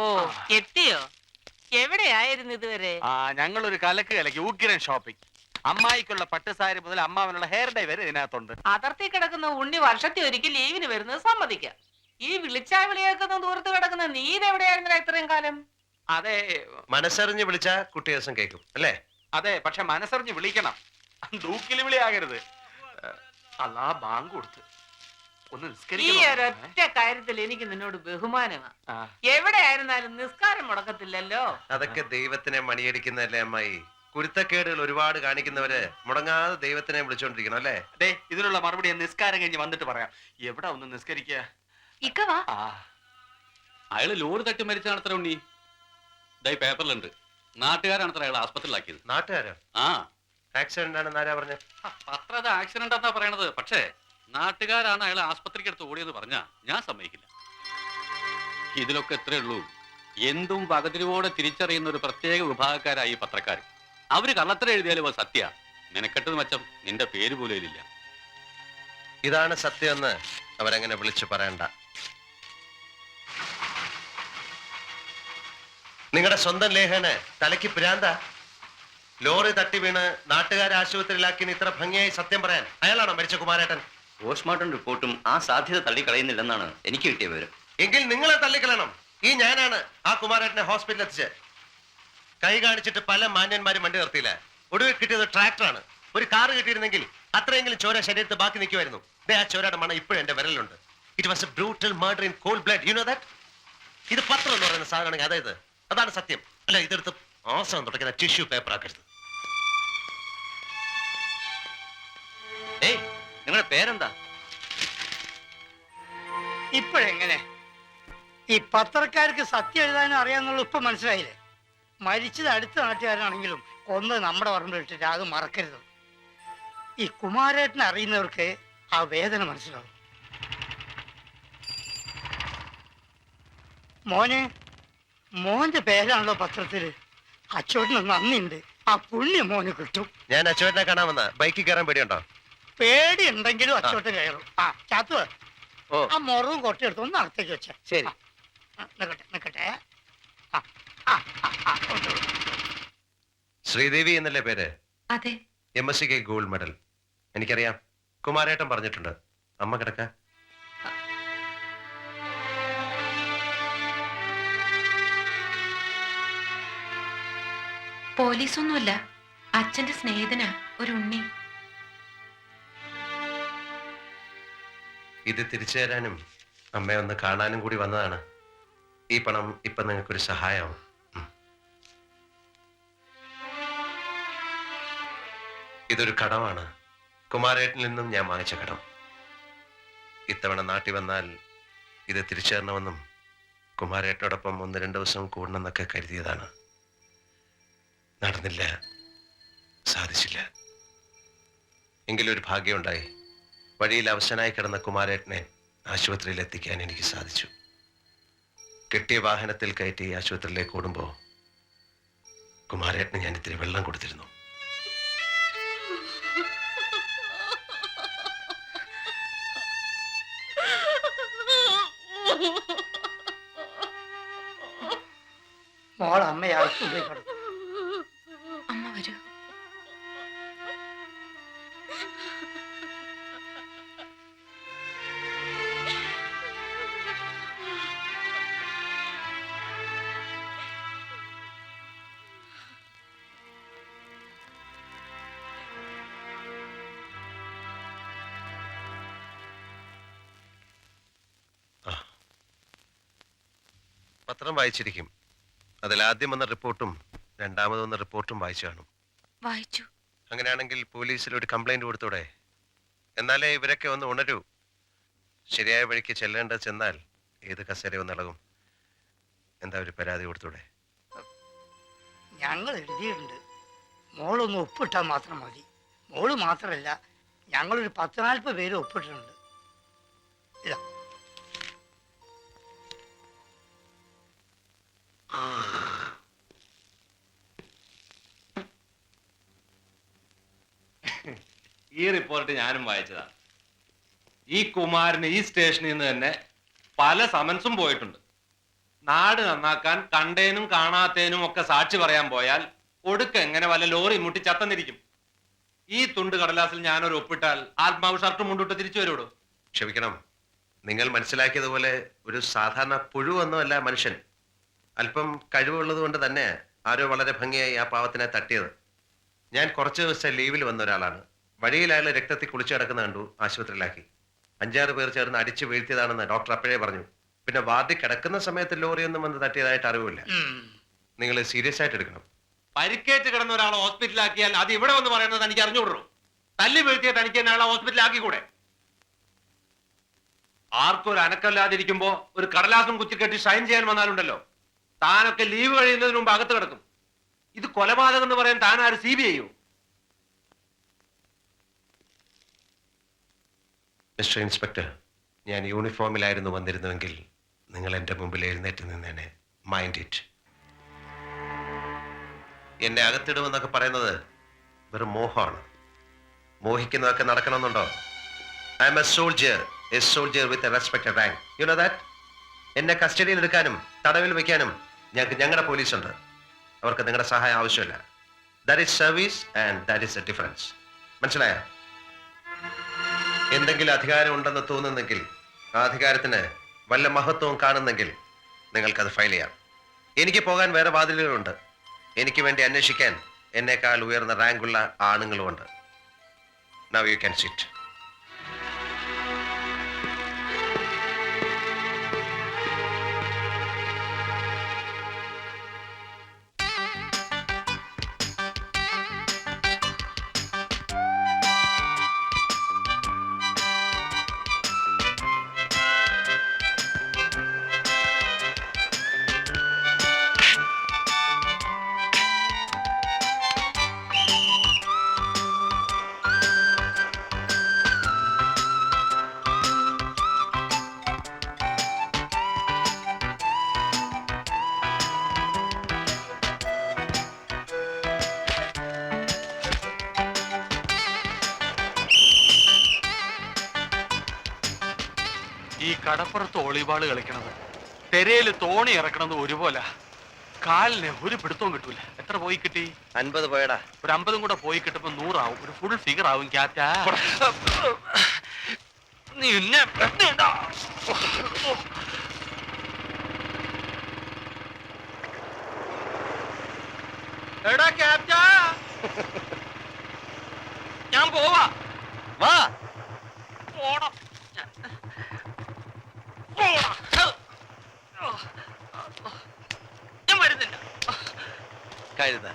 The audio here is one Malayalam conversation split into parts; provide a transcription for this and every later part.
ഓ. എത്തിയോ? എവിടെയായിരുന്നു ഇതുവരെ? ആ ഞങ്ങൾ ഒരു കലക്ക് കലക്ക് ഉഗ്രൻ ഷോപ്പിംഗ് അമ്മായിക്കുള്ള പട്ടുസാരി മുതൽ അമ്മാവനുള്ള ഹെയർ ഡൈ വരെ ഇതിനകത്തുണ്ട്. അതിർത്തി കിടക്കുന്ന ഉണ്ണി വർഷത്തിൽ ഒരിക്കൽ ലീവിന് വരുന്നത് സമ്മതിക്കാം. ഈ വിളിച്ചാ വിളിയേക്കുന്ന ദൂരത്ത് കിടക്കുന്ന നീ ഇതെവിടെയായിരുന്നില്ല ഇത്രയും കാലം? അതെ. മനസ്സറിഞ്ഞ് വിളിച്ച കുട്ടി ദിവസം കേൾക്കും അല്ലേ? അതെ പക്ഷെ മനസ്സറിഞ്ഞ് വിളിക്കണം. ദൂക്കിൽ വിളിയാകരുത്. അല്ലാ ബാങ്ക് കൊടുത്ത്. ഒന്ന് ഈ നിസ്കരിക്കണം. ഒരൊറ്റ കാര്യത്തിൽ എനിക്ക് നിന്നോട് ബഹുമാനമാണ് ആ, എവിടെയായിരുന്നാലും നിസ്കാരം മുടക്കത്തില്ലല്ലോ. അതൊക്കെ ദൈവത്തിനെ മണിയടിക്കുന്നതല്ലേ അമ്മായി? കുരുത്തക്കേടുകൾ ഒരുപാട് കാണിക്കുന്നവര് മുടങ്ങാതെ ദൈവത്തിനെ വിളിച്ചോണ്ടിരിക്കണം അല്ലേ? ദേ ഇതിനുള്ള മറുപടി ഞാൻ നിസ്കാരം കഴിഞ്ഞ് വന്നിട്ട് പറയാം. എവിടെ ഒന്ന് നിസ്കരിക്കുക ഇക്കവാ ആ. അയാൾ ലോറി തട്ടി മരിച്ച നടത്തറ ഉണ്ണി. ഇതായി പേപ്പറിലുണ്ട്. നാട്ടുകാരാണത്ര അയാൾ ആസ്പത്രിയിലാക്കിയത്. നാട്ടുകാരോ? ആ. ആക്സിഡന്റ് ആണെന്ന് ആരാ പറഞ്ഞ? പത്ര അത് ആക്സിഡന്റ് എന്നാ പറയണത്. പക്ഷേ നാട്ടുകാരാണ് അയാളെ ആസ്പത്രിക്ക് എടുത്ത് ഓടിയെന്ന് പറഞ്ഞാ ഞാൻ സമ്മതിക്കില്ല. ഇതിലൊക്കെ എത്രേ ഉള്ളൂ. എന്തും വകതിരിവോടെ തിരിച്ചറിയുന്ന ഒരു പ്രത്യേക വിഭാഗക്കാരായി ഈ പത്രക്കാർ അവർ കള്ളത്തരം എഴുതിയാലും അത് സത്യ. നിനക്കെട്ടത് മച്ചം നിന്റെ പേര് പോലും ഇല്ല ഇതാണ് സത്യമെന്ന് അവരങ്ങനെ വിളിച്ചു പറയണ്ട. നിങ്ങളുടെ സ്വന്തം ലേഖന് തലയ്ക്ക് പിരാന്ത? ലോറി തട്ടി വീണ് നാട്ടുകാരെ ആശുപത്രിയിലാക്കി ഇത്ര ഭംഗിയായി സത്യം പറയാൻ അയാളാണോ മരിച്ച കുമാരേട്ടൻ? പോസ്റ്റ്മോർട്ടം റിപ്പോർട്ടും ആ സാധ്യത തള്ളിക്കളയുന്നില്ലെന്നാണ് എനിക്ക് കിട്ടിയ വിവരം. എങ്കിൽ നിങ്ങളെ തള്ളിക്കളയണം. ഈ ഞാനാണ് ആ കുമാരേട്ടനെ ഹോസ്പിറ്റലിൽ എത്തിച്ച് കൈ കാണിച്ചിട്ട് പല മാന്യന്മാരും വണ്ടി നിർത്തിയില്ല. ഒടുവിൽ കിട്ടിയത് ട്രാക്ടറാണ്. ഒരു കാറ് കിട്ടിയിരുന്നെങ്കിൽ അത്രയെങ്കിലും ചോര ശരീരത്ത് ബാക്കി നിൽക്കുമായിരുന്നു. ദേ ആ ചോരയുടെ മണം ഇപ്പോഴും എന്റെ വിരലുണ്ട് it was a brutal murder in cold blood you know that ഇത് പത്രം എന്ന് പറയുന്ന സാധനമാണെങ്കിൽ അതായത് അതാണ് സത്യം. അല്ല ഇതെടുത്ത് ആസം തുടക്കുന്ന ടിഷ്യൂ പേപ്പർ ആക്കരുത്. ഏയ് നിങ്ങളുടെ പേരെന്താ? ഇപ്പോഴെങ്ങനെ? ഈ പത്രക്കാർക്ക് സത്യം എഴുതാനും അറിയാന്നുള്ള ഇപ്പൊ മനസ്സിലായില്ലേ? മരിച്ചത് അടുത്ത നാട്ടുകാരനാണെങ്കിലും ഒന്ന് നമ്മുടെ പറമ്പിലിട്ടിട്ട് അത് മറക്കരുത്. ഈ കുമാരേട്ടനെ അറിയുന്നവർക്ക് ആ വേദന മനസ്സിലാവും. മോനെ മോന്റെ പേരാണല്ലോ പത്രത്തിൽ. അച്ചോട്ടിന് നന്ദിയുണ്ട്. ആ പുണ്യം മോന് കിട്ടും. ഞാൻ അച്ചോട്ടനെ കാണാൻ വന്ന ബൈക്കിൽ കയറാൻ പേടിയുണ്ടോ? പേടി ഉണ്ടെങ്കിലും അച്ചോട്ട് കയറും. ആ ചാത്തു ഓ. ആ മുറവും കൊട്ടിയെടുത്ത് ഒന്ന് അടുത്തേക്ക് വെച്ച. ശരി. നിക്കട്ടെ നിക്കട്ടെ. ആ, ആ, ആ, ആ, ഉണ്ട്, ഉണ്ട്. ശ്രീദേവി എന്നല്ലേ പേര്? അതെ. എം എസ് സിക്ക് ഗോൾഡ് മെഡൽ. എനിക്കറിയാം. കുമാരേട്ടൻ പറഞ്ഞിട്ടുണ്ട്. അമ്മ കിടക്ക. പോലീസൊന്നുമല്ല. അച്ഛന്റെ സ്നേഹിതനാ. ഒരു ഉണ്ണി. ഇത് തിരിച്ചു തരാനും അമ്മയെ ഒന്ന് കാണാനും കൂടി വന്നതാണ്. ഈ പണം ഇപ്പൊ നിങ്ങൾക്കൊരു സഹായമാവും. ഇതൊരു കടമാണ്. കുമാരേട്ടിൽ നിന്നും ഞാൻ വാങ്ങിച്ച കടം. ഇത്തവണ നാട്ടിൽ വന്നാൽ ഇത് തിരിച്ചു തരണമെന്നും കുമാരേട്ടനോടൊപ്പം ഒന്ന് രണ്ട് ദിവസം കൂടണമെന്നൊക്കെ കരുതിയതാണ്. നടന്നില്ല. സാധിച്ചില്ല. എങ്കിലൊരു ഭാഗ്യമുണ്ടായി. വഴിയിൽ അവശനായി കിടന്ന കുമാരേട്ടനെ ആശുപത്രിയിൽ എത്തിക്കാൻ എനിക്ക് സാധിച്ചു. കിട്ടിയ വാഹനത്തിൽ കയറ്റി ആശുപത്രിയിലേക്ക് ഓടുമ്പോൾ കുമാരേട്ടന് ഞാൻ ഇത്തിരി വെള്ളം കൊടുത്തിരുന്നു. മോൾ അമ്മയെ പത്രം വായിച്ചിരിക്കും. അതിൽ ആദ്യം വന്ന റിപ്പോർട്ടും രണ്ടാമത് വന്ന റിപ്പോർട്ടും വായിച്ചു കാണും. വായിച്ചു. അങ്ങനെയാണെങ്കിൽ പോലീസിൽ ഒരു കംപ്ലൈന്റ് കൊടുത്തൂടെ? എന്നാലേ ഇവരൊക്കെ ഒന്ന് ഉണരൂ. ശരിയായ വഴിക്ക് ചെല്ലേണ്ടത് ചെന്നാൽ ഏത് കസേര ഒന്നിളകും എന്താ ഒരു പരാതി കൊടുത്തൂടെ? ഞങ്ങൾ എഴുതിയിട്ടുണ്ട്. മോളൊന്ന് ഒപ്പിട്ടാൽ മാത്രം മതി. മോൾ മാത്രമല്ല ഞങ്ങളൊരു പത്ത് നാൽപ്പത് പേര് ഒപ്പിട്ടിട്ടുണ്ട്. ഇതാ. ഈ റിപ്പോർട്ട് ഞാനും വായിച്ചതാ. ഈ കുമാരന് ഈ സ്റ്റേഷനിൽ നിന്ന് തന്നെ പല സമൻസും പോയിട്ടുണ്ട്. നാട് നന്നാക്കാൻ കണ്ടേനും കാണാത്തേനും ഒക്കെ സാക്ഷി പറയാൻ പോയാൽ ഒടുക്ക എങ്ങനെ വല്ല ലോറി മുട്ടി ചത്തന്നിരിക്കും. ഈ തുണ്ട് കടലാസിൽ ഞാനൊരു ഒപ്പിട്ടാൽ ആത്മാവ് ഷർട്ട് മുണ്ടിട്ട് തിരിച്ചു വരുവോടോ? ക്ഷമിക്കണം. നിങ്ങൾ മനസ്സിലാക്കിയതുപോലെ ഒരു സാധാരണ പുഴുവൊന്നുമല്ല മനുഷ്യൻ. അല്പം കഴിവുള്ളത് കൊണ്ട് തന്നെ ആരോ വളരെ ഭംഗിയായി ആ പാവത്തിനെ തട്ടിയത്. ഞാൻ കുറച്ച് ദിവസം ലീവിൽ വന്ന ഒരാളാണ്. വഴിയിൽ അയാൾ രക്തത്തിൽ കുളിച്ചു കിടക്കുന്ന കണ്ടു ആശുപത്രിയിലാക്കി. അഞ്ചാറ് പേർ ചേർന്ന് അടിച്ചു വീഴ്ത്തിയതാണെന്ന് ഡോക്ടർ അപ്പോഴേ പറഞ്ഞു. പിന്നെ വാർഡിൽ കിടക്കുന്ന സമയത്ത് ലോറിയൊന്നും വന്ന് തട്ടിയതായിട്ട് അറിവില്ല. നിങ്ങൾ സീരിയസ് ആയിട്ട് എടുക്കണം. പരിക്കേറ്റ് കിടന്ന ഒരാളെ ഹോസ്പിറ്റലാക്കിയാൽ അത് ഇവിടെ വന്ന് പറയുന്നത് തനിക്ക് അറിഞ്ഞുകൂടോ തല്ലി വീഴ്ത്തിയ തനിക്ക് തന്നെ ആളെ ഹോസ്പിറ്റലാക്കിക്കൂടെ ആർക്കും ഒരു അനക്കമില്ലാതിരിക്കുമ്പോ ഒരു കടലാസും കുത്തിക്കെട്ടി സൈൻ ചെയ്യാൻ വന്നാലുണ്ടല്ലോ. താനൊക്കെ ലീവ് കഴിയുന്നതിന് മുമ്പ് അകത്ത് കിടക്കും. ഇത് കൊലപാതകം എന്ന് പറയാൻ താൻ ആര് സി ബി ഐയോ? മിസ്റ്റർ ഇൻസ്പെക്ടർ ഞാൻ യൂണിഫോമിലായിരുന്നു വന്നിരുന്നുവെങ്കിൽ നിങ്ങൾ എന്റെ മുമ്പിൽ എഴുന്നേറ്റ് നിന്നേനെ. മൈൻഡ് ഇറ്റ് എന്നെ അകത്തിടുമെന്നൊക്കെ പറയുന്നത് വെറും മോഹമാണ്. മോഹിക്കുന്നതൊക്കെ നടക്കണമെന്നുണ്ടോ? I'm a soldier a soldier with respected rank you know that എന്നെ കസ്റ്റഡിയിൽ എടുക്കാനും തടവിൽ വെക്കാനും ഞങ്ങൾക്ക് ഞങ്ങളുടെ പോലീസുണ്ട്. അവർക്ക് നിങ്ങളുടെ സഹായം ആവശ്യമില്ല. That is service and that is a difference മനസ്സിലായോ? എന്തെങ്കിലും അധികാരം ഉണ്ടെന്ന് തോന്നുന്നെങ്കിൽ ആ അധികാരത്തിന് വല്ല മഹത്വവും കാണുന്നെങ്കിൽ നിങ്ങൾക്കത് ഫയൽ ചെയ്യാം. എനിക്ക് പോകാൻ വേറെ വാതിലുകളുണ്ട്. എനിക്ക് വേണ്ടി അന്വേഷിക്കാൻ എന്നേക്കാൾ ഉയർന്ന റാങ്കുള്ള ആണുങ്ങളുമുണ്ട്. നവ് യു ക്യാൻ സിറ്റ് കടപ്പുറത്ത് ഒളിവാൾ കളിക്കണത്. തെരയിൽ തോണി ഇറക്കണത് ഒരുപോലെ. കാലിന് ഒരു പിടുത്തവും കിട്ടൂല. എത്ര പോയി കിട്ടി? അൻപത് പോയടാ. ഒരു അമ്പതും കൂടെ പോയി കിട്ടുമ്പോ നൂറാവും. ഒരു ഫുൾ ഫിഗർ ആവും ക്യാറ്റ. നിന്നെ. എടാ ക്യാപ്റ്റാ ഞാൻ പോവാ. വാ പോണം പോണം ഞാൻ വരുന്നില്ല കഴുത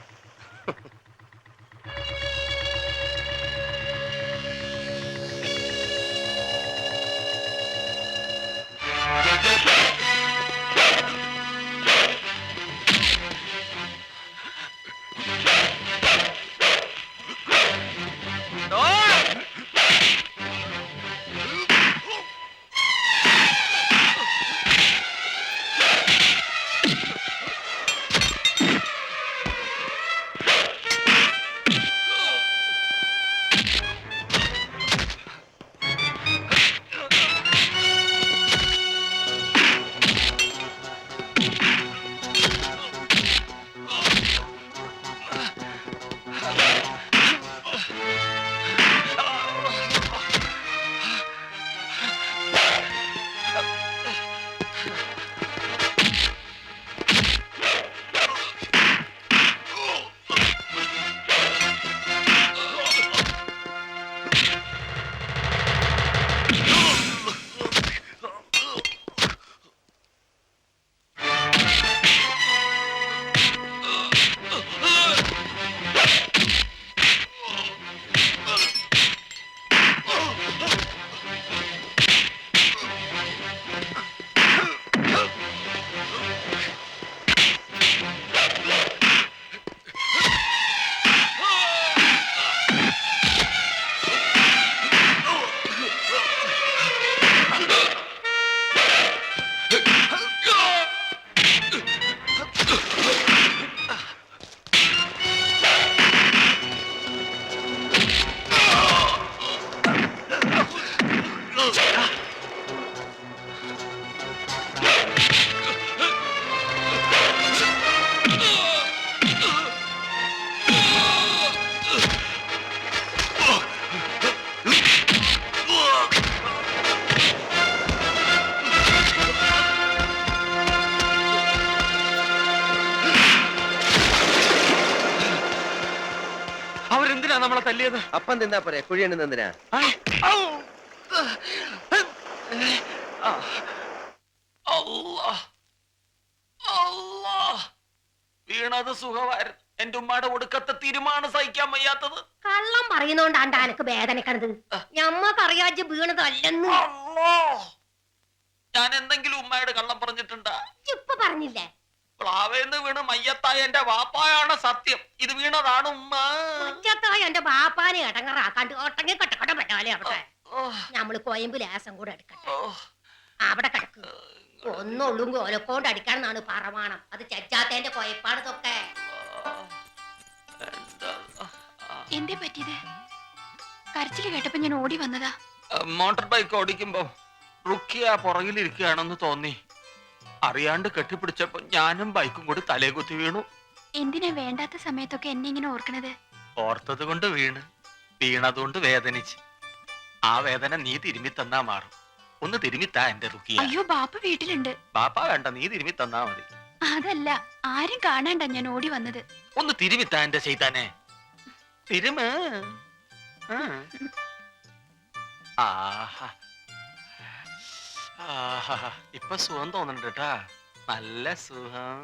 തിന്നാ പോരെ? കുഴിയണ്ണി നിന്നിനാ. വീണത് സുഖമായിരുന്നു. എന്റെ ഉമ്മയുടെ ഒടുക്കത്തെ തീരുമാനം സഹിക്കാൻ വയ്യാത്തത്. കള്ളം പറയുന്നോണ്ടാണ്ട് അനക്ക് വേദനക്കണത്. ഞമ്മക്കറിയാജ് വീണതല്ലെന്ന്. ഞാൻ എന്തെങ്കിലും ഉമ്മയുടെ കള്ളം പറഞ്ഞിട്ടുണ്ടാ? ഇപ്പൊ പറഞ്ഞില്ലേ? പ്ലാവേന്ന് വീണ് മയ്യത്തായ എന്റെ വാപ്പായാണ് സത്യം. ഇത് വീണതാണ് ഉമ്മ. മയ്യത്തായ എന്റെ വാപ്പാനെ ഇടങ്ങറാക്കാണ്ട് ഒട്ടങ്ങി കട്ടക്കട പറ്റാലേ അവിടെ നമ്മൾ കോയമ്പ് ലേസം കൂടെ എടുക്കട്ടെ. അവിടെ കിടക്ക്. കോലക്കോണ്ട് അടിക്കണം അടിക്കാന്നാണ് പറവാണം. അത് ചച്ചാത്തേന്റെ കൊയപ്പാണ് ഇതൊക്കെ എന്താ എന്തേ പറ്റിയത്? കരച്ചിൽ കേട്ടപ്പോ ഞാൻ ഓടി വന്നതാ. മോട്ടോർ ബൈക്ക് ഓടിക്കുമ്പോ റുക്കിയ പുറകിലിരിക്കുകയാണെന്ന് തോന്നി. അറിയാണ്ട് കെട്ടിപ്പിടിച്ചപ്പോ ഞാനും ബൈക്കും കൂടി തലേകുത്തി വീണു. എന്തിനാ വേണ്ടാത്ത സമയത്തൊക്കെ എന്നെ ഇങ്ങനെ ഓർക്കണത്? ഓർത്തത് കൊണ്ട് വീണ്. വീണതുകൊണ്ട് വേദനിച്ച്. ആ വേദന നീ തിരുമ്മി തന്നാ മാറും. ഒന്ന് തിരുമ്മിത്താ എന്റെ റുക്കിയ അയ്യോ ബാപ്പ വീട്ടിലുണ്ട്. ബാപ്പ വേണ്ട നീ തിരുമ്മി തന്നാ മതി. അതല്ല ആരും കാണാണ്ട ഞാൻ ഓടി വന്നത്. ഒന്ന് തിരുമ്മിത്താ എന്റെ ചെയ്താനെ തിരുമ. ആഹാ. ഇപ്പൊ സുഖം തോന്നുന്നുണ്ട് കേട്ടാ നല്ല സുഖം.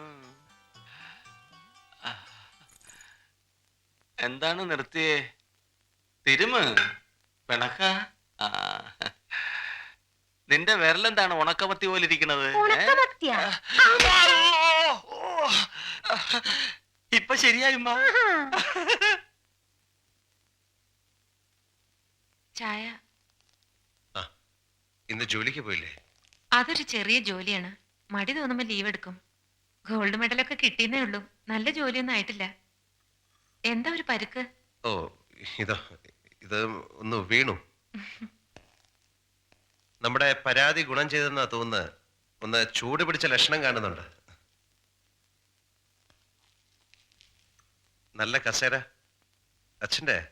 എന്താണ് നിർത്തിയേ? തിരുമ് പിണക്ക? ആ. നിന്റെ വിരലെന്താണ് ഉണക്കമത്തി പോലെ ഇരിക്കുന്നത്! ഇപ്പൊ ശരിയായി ചായ? ഇന്ന് ജോലിക്ക് പോയില്ലേ? അതൊരു ചെറിയ ജോലിയാണ്. മടി തോന്നുമ്പോ ലീവ് എടുക്കും. ഗോൾഡ് മെഡലൊക്കെ കിട്ടിയെന്നേ ഉള്ളൂ. നല്ല ജോലിയൊന്നും ആയിട്ടില്ല. എന്താ ഒരു പരുക്ക്? ഓ ഇതോ ഇത് ഒന്ന് വീണു. നമ്മുടെ പരാതി ഗുണം ചെയ്തെന്നാ തോന്നുന്നത്. ഒന്ന് ചൂട് പിടിച്ച ലക്ഷണം കാണുന്നുണ്ട്. നല്ല കസേര. അച്ഛന്റെ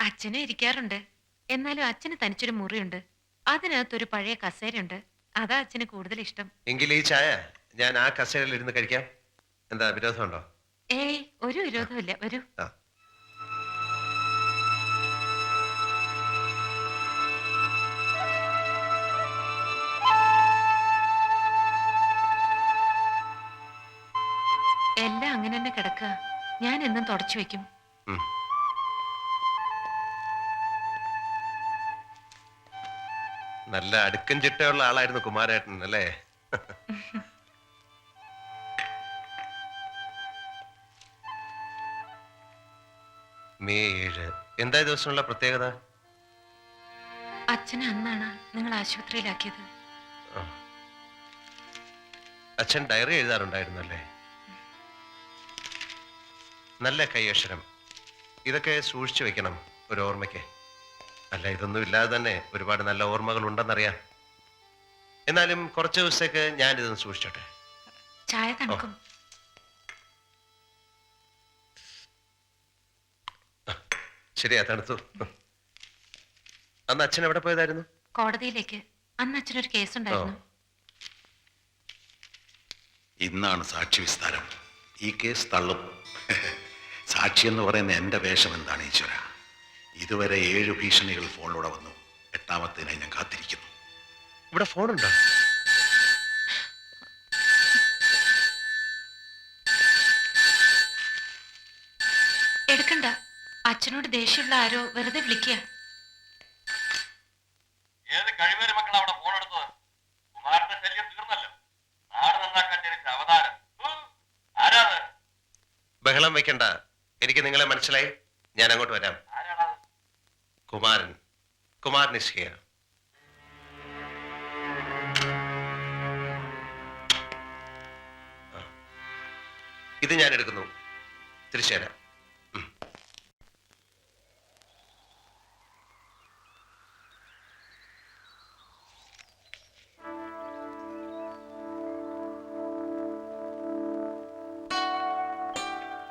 അച്ഛനും ഇരിക്കാറുണ്ട്. എന്നാലും അച്ഛന് തനിച്ചൊരു മുറിയുണ്ട്. അതിനകത്തൊരു പഴയ കസേര ഉണ്ട് അതാ അച്ഛന് കൂടുതൽ ഇഷ്ടം. എങ്കിൽ ഈ ചായ ഞാൻ ആ കസേരയിൽ ഇരുന്ന് കഴിക്കാം. എന്താ വിരോധമുണ്ടോ? ഏയ് ഒരു വിരോധമില്ല വരൂ. ആ. എല്ലാം അങ്ങനെ തന്നെ കിടക്കുക. ഞാൻ എന്നും തുടച്ചു വെക്കും നല്ല അടുക്കും ചിട്ടയുള്ള ആളായിരുന്നു കുമാരേട്ടൻ അല്ലേ? മെയ് ഏഴ്. എന്താ ദിവസമുള്ള പ്രത്യേകത? അച്ഛനെ അന്നാണ് നിങ്ങൾ ആശുപത്രിയിലാക്കിയത്. അച്ഛൻ ഡയറി എഴുതാറുണ്ടായിരുന്നു അല്ലേ നല്ല കൈയക്ഷരം ഇതൊക്കെ സൂക്ഷിച്ചു വെക്കണം ഒരു ഓർമ്മയ്ക്ക്. അല്ല ഇതൊന്നും ഇല്ലാതെ തന്നെ ഒരുപാട് നല്ല ഓർമ്മകൾ ഉണ്ടെന്നറിയാം എന്നാലും കുറച്ച് ദിവസത്തേക്ക് ഞാൻ ഇതൊന്ന് സൂക്ഷിച്ചോട്ടെ. ചായ തണുക്കും. ശരിയാ തണുത്തു. അന്ന് അച്ഛൻ എവിടെ പോയതായിരുന്നു? കോടതിയിലേക്ക്. അന്ന് അച്ഛനൊരു കേസുണ്ടായിരുന്നു. ഇന്നാണ് സാക്ഷി വിസ്താരം. ഈ കേസ് തള്ളും. സാക്ഷി എന്ന് പറയുന്ന എന്റെ വേഷം എന്താണ് ഈശ്വര? ഇതുവരെ ഏഴ് ഭീഷണികൾ ഫോണിലൂടെ വന്നു. എട്ടാമത്തേനായി ഞാൻ കാത്തിരിക്കുന്നു. ഇവിടെ ഫോണുണ്ടോ? എടുക്കണ്ട. അച്ഛനോട് ദേഷ്യമുള്ള ആരോ വെറുതെ വിളിക്കുക. ഏത് കഴിവേറി മക്കളാ അവിടെ ഫോൺ എടുത്തത്? കുമാരന്റെ ശല്യം തീർന്നല്ലോ. നാട് നന്നാക്കാൻ ജനിച്ച അവതാരം. ആരാത്? ബഹളം വെക്കണ്ട. എനിക്ക് നിങ്ങളെ മനസ്സിലായി. ഞാൻ അങ്ങോട്ട് വരാം. കുമാരൻ കുമാരൻ ഇസ് ഹിയർ ഇത് ഞാൻ എടുക്കുന്നു. തിരിച്ചേര.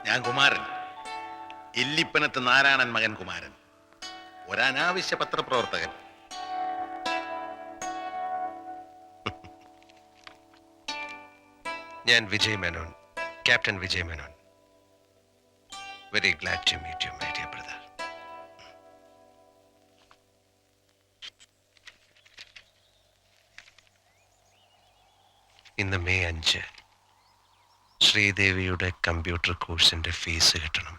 ഞാൻ കുമാരൻ. ഇല്ലിപ്പനത്ത് നാരായണൻ മകൻ കുമാരൻ. ഒരനാവശ്യ പത്രപ്രവർത്തകൻ. ഞാൻ Vijay Menon captain Vijay Menon. Very glad to meet you my dear brother ഇന്ന് മെയ് അഞ്ച്. ശ്രീദേവിയുടെ കമ്പ്യൂട്ടർ കോഴ്സിന്റെ ഫീസ് കിട്ടണം.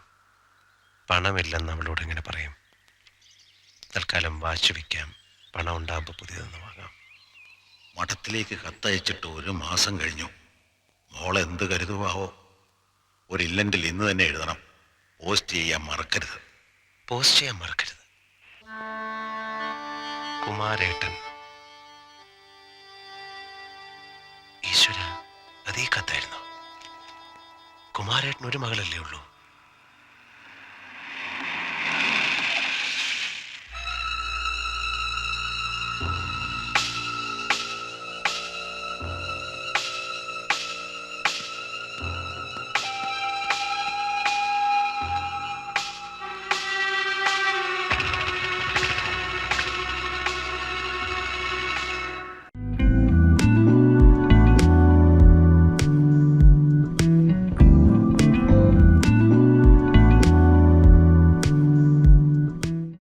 പണമില്ലെന്ന് അവളോട് എങ്ങനെ പറയും? തൽക്കാലം വാച്ച് വയ്ക്കാം. പണം ഉണ്ടാകുമ്പോൾ പുതിയതെന്ന് വാങ്ങാം. മഠത്തിലേക്ക് കത്തയച്ചിട്ട് ഒരു മാസം കഴിഞ്ഞു. മോളെന്ത് എന്ത് കരുതുവാവോ? ഒരു ഇല്ലന്റിൽ ഇന്ന് തന്നെ എഴുതണം. പോസ്റ്റ് ചെയ്യാൻ മറക്കരുത്. പോസ്റ്റ് ചെയ്യാൻ മറക്കരുത്. കുമാരേട്ടൻ. ഈശ്വര അതീ കത്തായിരുന്നു? കുമാരേട്ടൻ ഒരു മകളല്ലേ ഉള്ളൂ?